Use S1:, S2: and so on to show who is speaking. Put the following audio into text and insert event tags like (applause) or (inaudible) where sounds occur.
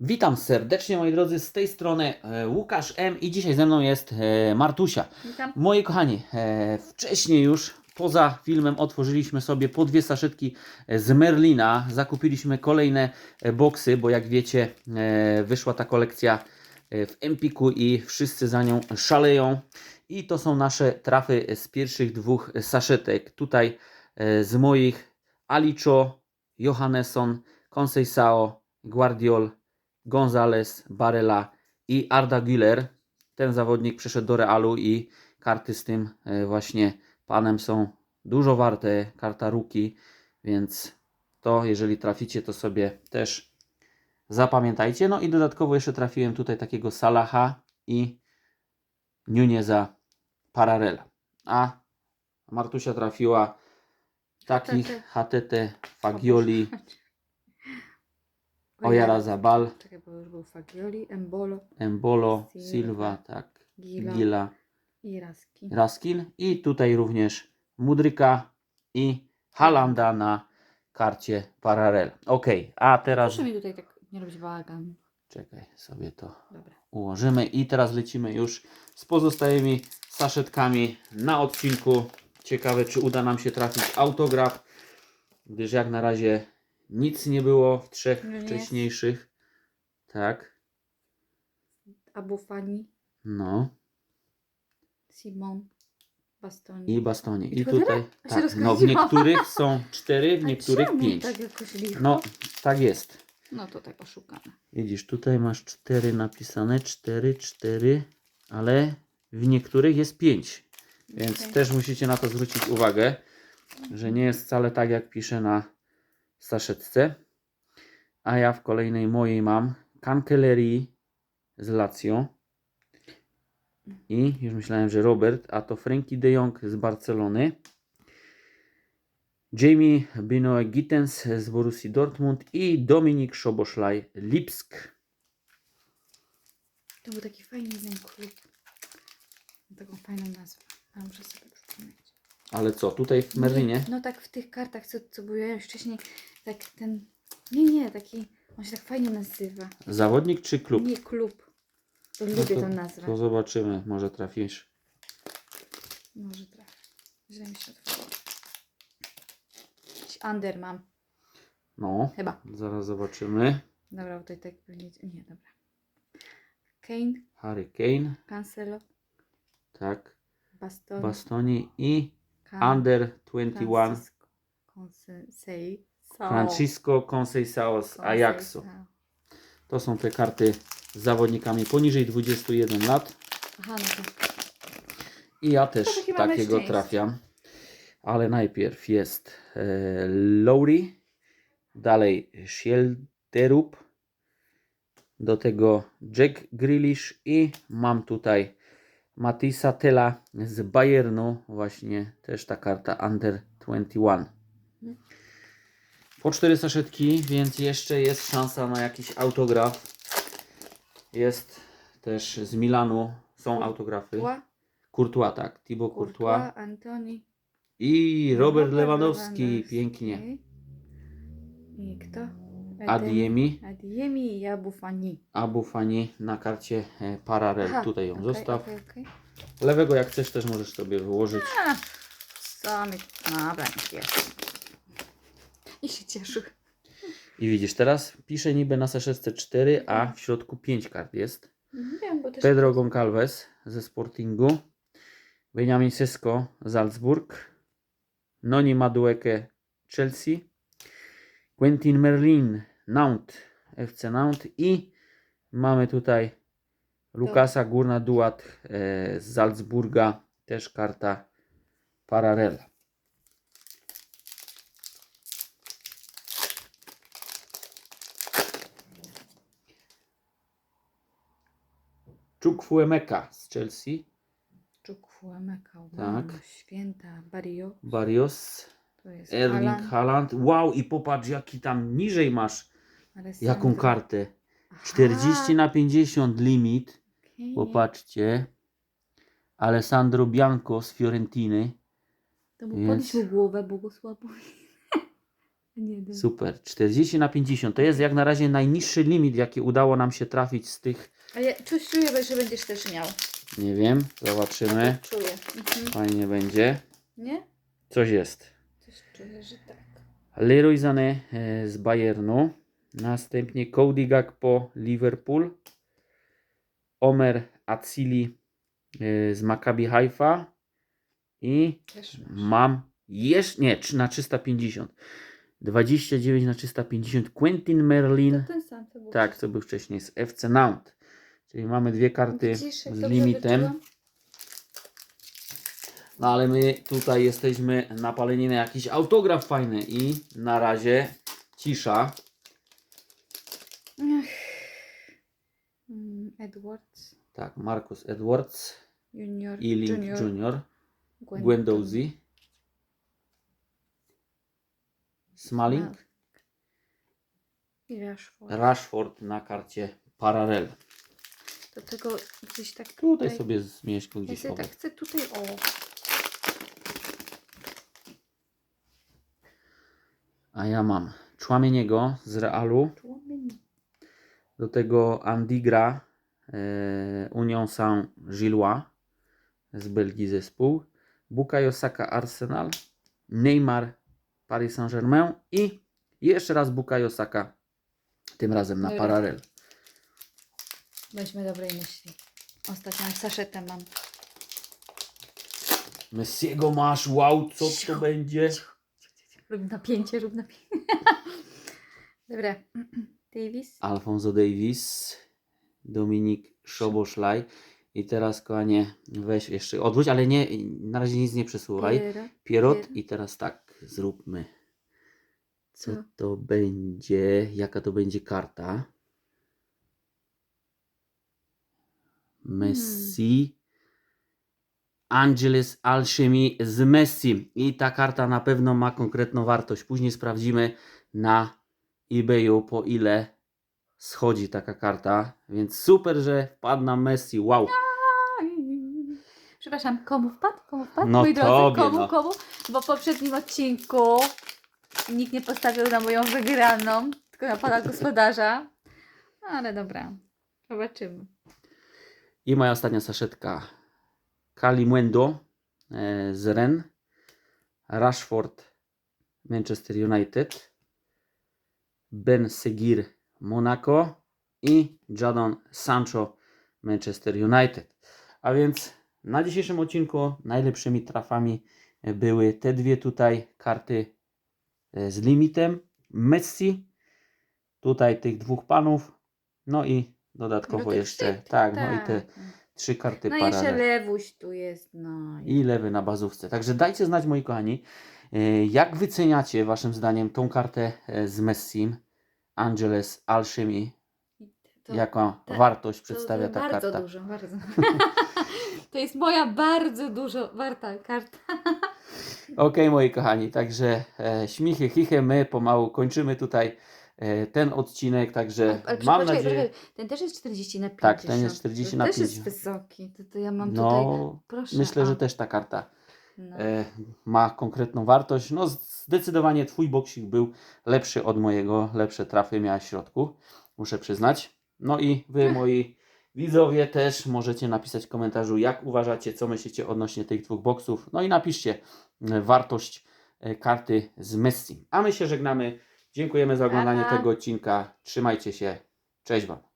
S1: Witam serdecznie moi drodzy, z tej strony e, Łukasz M i dzisiaj ze mną jest e, Martusia.
S2: Witam.
S1: Moi kochani, e, wcześniej już poza filmem otworzyliśmy sobie po dwie saszetki z Merlina. Zakupiliśmy kolejne boksy, bo jak wiecie wyszła ta kolekcja w Empiku i wszyscy za nią szaleją. I to są nasze trafy z pierwszych dwóch saszetek. Tutaj z moich Alicho, Johannesson, Conceição, Guardiol, Gonzales, Barella i Arda Güler. Ten zawodnik przeszedł do Realu i karty z tym e, właśnie panem są dużo warte. Karta Ruki, więc to jeżeli traficie, to sobie też zapamiętajcie. No i dodatkowo jeszcze trafiłem tutaj takiego Salaha i Nuneza Pararela. A Martusia trafiła takich HTT Fagioli, Oyarzabal,
S2: Czekaj, bo już był Fagioli, Embolo
S1: Embolo,
S2: Silva,
S1: Silva, tak,
S2: Gila,
S1: Gila,
S2: i Raski.
S1: Raskin i tutaj również Mudryka i Halanda na karcie Pararel. Ok, a teraz
S2: Proszę mi tutaj tak nie robić bałagan.
S1: czekaj, sobie to
S2: Dobra.
S1: ułożymy i teraz lecimy już z pozostałymi saszetkami na odcinku. Ciekawe, czy uda nam się trafić autograf, gdyż jak na razie nic nie było w trzech
S2: No nie.
S1: wcześniejszych. Tak,
S2: Abu Fani,
S1: no
S2: Simon, Bastoni.
S1: i bastonie. I
S2: Tylko
S1: tutaj,
S2: się
S1: tak, no w niektórych są (laughs) cztery, w niektórych
S2: czemu
S1: pięć.
S2: tak jakoś licho?
S1: No, tak jest.
S2: no to tak oszukane.
S1: Widzisz, tutaj masz cztery napisane, cztery, cztery, ale w niektórych jest pięć. Więc
S2: Okej.
S1: też musicie na to zwrócić uwagę, że nie jest wcale tak, jak piszę na saszetce. A ja w kolejnej mojej mam Cancelleri z Lazio. I już myślałem, że Robert, a to Frankie de Jong z Barcelony. Jamie Binoe Gittens z Borussii Dortmund i Dominik Szoboszlaj Lipsk.
S2: To był taki fajny ten klub. Taką fajną nazwę. A muszę sobie przypomnieć.
S1: Ale co, tutaj w Merlinie?
S2: No tak w tych kartach, co, co już wcześniej, tak ten... Nie, nie, taki... On się tak fajnie nazywa.
S1: Zawodnik czy klub?
S2: Nie klub. To
S1: No
S2: lubię
S1: to,
S2: tę nazwę.
S1: to zobaczymy, może trafisz.
S2: Może trafię. Źle mi się otworzyło. Jakiś under mam.
S1: No,
S2: Chyba.
S1: zaraz zobaczymy.
S2: Dobra, tutaj tak pewnie... Nie, dobra. Kane,
S1: Harry Kane,
S2: Cancelo,
S1: tak,
S2: Bastoni,
S1: Bastoni i Under 21
S2: Francisco Conceição.
S1: Francisco Conceição z Ajaxu. To są te karty z zawodnikami poniżej 21 lat.
S2: Aha, no to...
S1: I ja też takiego trafiam. Ale najpierw jest e, Lowry, dalej Schielderup, do tego Jack Grealish i mam tutaj Matisa Tela z Bayernu, właśnie też ta karta Under 21. Po cztery saszetki, więc jeszcze jest szansa na jakiś autograf. Jest też z Milanu, są autografy.
S2: Courtois,
S1: tak. Thibaut Courtois.
S2: Courtois, Antoni.
S1: I Robert Lewandowski. Pięknie.
S2: I kto?
S1: Adiemi.
S2: Adiemi i Abu Fani.
S1: Abu Fani na karcie e, Pararel.
S2: Aha,
S1: Tutaj ją
S2: okej,
S1: zostaw.
S2: okej, okej.
S1: Lewego jak chcesz też możesz sobie wyłożyć.
S2: A, Sami. Dobra, jest. I się cieszył.
S1: I widzisz, teraz pisze niby na saszetce 4, a w środku 5 kart jest.
S2: Wiem, bo też...
S1: Pedro Goncalves ze Sportingu. Benjamin Sesko Salzburg. Noni Madueke Chelsea. Quentin Merlin Nantes FC Nantes i mamy tutaj Lukasa Górna Duat e, z Salzburga. Też karta Pararela. Chukwuemeka z Chelsea.
S2: Czukwu-Emeka. Wow,
S1: Tak.
S2: Święta. Barrio.
S1: Barrios. Erling
S2: Haaland,
S1: Haaland. Wow, i popatrz jaki tam niżej masz. Jaką kartę.
S2: Aha,
S1: 40 na 50 limit.
S2: okej.
S1: Popatrzcie. Alessandro Bianco z Fiorentiny.
S2: To mu
S1: Więc-
S2: podnieś mu głowę, wiem. (laughs)
S1: Super. 40 na 50. To jest jak na razie najniższy limit, jaki udało nam się trafić z tych.
S2: A ja coś czuję, że będziesz też miał.
S1: Nie wiem, zobaczymy.
S2: Czuję. Mhm.
S1: Fajnie będzie.
S2: Nie?
S1: Coś jest.
S2: Coś czuję, że tak.
S1: Leroy Sané e, z Bayernu. Następnie Cody Gakpo Liverpool. Omer Acili e, z Maccabi Haifa. I
S2: Też
S1: mam jeszcze, nie, na 350. 29 na 350 Quentin Merlin.
S2: To ten sam, to był.
S1: Tak, co był wcześniej z FC Nantes. Czyli mamy dwie karty
S2: Widzisz, jak
S1: z limitem.
S2: wyczułam?
S1: No ale my tutaj jesteśmy napaleni na jakiś autograf fajny i na razie cisza.
S2: Mm, Edwards
S1: Tak, Marcus Edwards
S2: Junior.
S1: i Link
S2: Junior.
S1: Junior. Gwendouzi, Smalling,
S2: I Rashford.
S1: Rashford na karcie Parallel.
S2: Do tego gdzieś tak
S1: Tutaj sobie z Mieszką
S2: Ja
S1: gdzieś
S2: sobie
S1: obok.
S2: tak chcę tutaj, o.
S1: ja mam Człamieniego z Realu, do tego Andigra e, Union Saint-Gillois z Belgii zespół, Bukayo Saka Arsenal, Neymar Paris Saint-Germain i jeszcze raz Bukayo Saka, tym razem na
S2: Dobra.
S1: Parallel.
S2: Weźmy dobrej myśli. Ostatnią saszetę mam.
S1: Messiego masz, wow, co to będzie?
S2: Rób napięcie, rób napięcie. (laughs) Dobra. (clears throat) Davis.
S1: Alfonso Davis, Dominik Szoboszlaj. I teraz, kochanie, weź jeszcze odwróć, ale nie, na razie nic nie przesuwaj. Pierrot
S2: Pier-
S1: i teraz tak, zróbmy. Co
S2: Co?
S1: to będzie? Jaka to będzie karta? Messi. Angeles Alchemy z Messi. I ta karta na pewno ma konkretną wartość. Później sprawdzimy na eBayu po ile schodzi taka karta. Więc super, że wpadł na Messi. Wow.
S2: Przepraszam, komu wpadł? Komu wpadł?
S1: No
S2: Moi drodzy,
S1: tobie,
S2: komu,
S1: no.
S2: komu? Bo w poprzednim odcinku nikt nie postawił na moją wygraną, tylko na pana gospodarza. No, Ale dobra, zobaczymy.
S1: I moja ostatnia saszetka. Kalimuendo e, z Ren. Rashford Manchester United. Ben Seguir Monaco. I Jadon Sancho Manchester United. A więc na dzisiejszym odcinku najlepszymi trafami były te dwie tutaj karty e, z limitem. Messi. Tutaj tych dwóch panów. No i dodatkowo jeszcze.
S2: trzy,
S1: Tak, no i te trzy karty
S2: No i jeszcze
S1: paralel.
S2: lewuś tu jest, no. i-
S1: lewy na bazówce. Także dajcie znać, moi kochani, e, jak wyceniacie waszym zdaniem tą kartę e, z Messim, Angeles Alchemy,
S2: To,
S1: jaka
S2: tak,
S1: wartość
S2: to-
S1: przedstawia
S2: to
S1: ta
S2: bardzo
S1: karta.
S2: dużo, bardzo. (laughs) to jest moja bardzo dużo warta karta.
S1: Okej, moi kochani, także e, śmichy, chichy, my pomału kończymy tutaj ten odcinek, także
S2: Ale
S1: mam nadzieję,
S2: poczekaj, ten też jest 40 na 50.
S1: Tak, ten jest 40
S2: to
S1: na
S2: też
S1: 50.
S2: jest wysoki. To, to ja mam tutaj,
S1: no
S2: proszę.
S1: myślę,
S2: a,
S1: że też ta karta
S2: No.
S1: e, ma konkretną wartość. No zdecydowanie twój boksik był lepszy od mojego, lepsze trafy miałeś w środku, muszę przyznać. No i wy moi widzowie też możecie napisać w komentarzu jak uważacie, co myślicie odnośnie tych dwóch boksów. No i napiszcie e, wartość e, karty z Messi. A my się żegnamy. Dziękujemy za oglądanie tego odcinka. Trzymajcie się. Cześć Wam.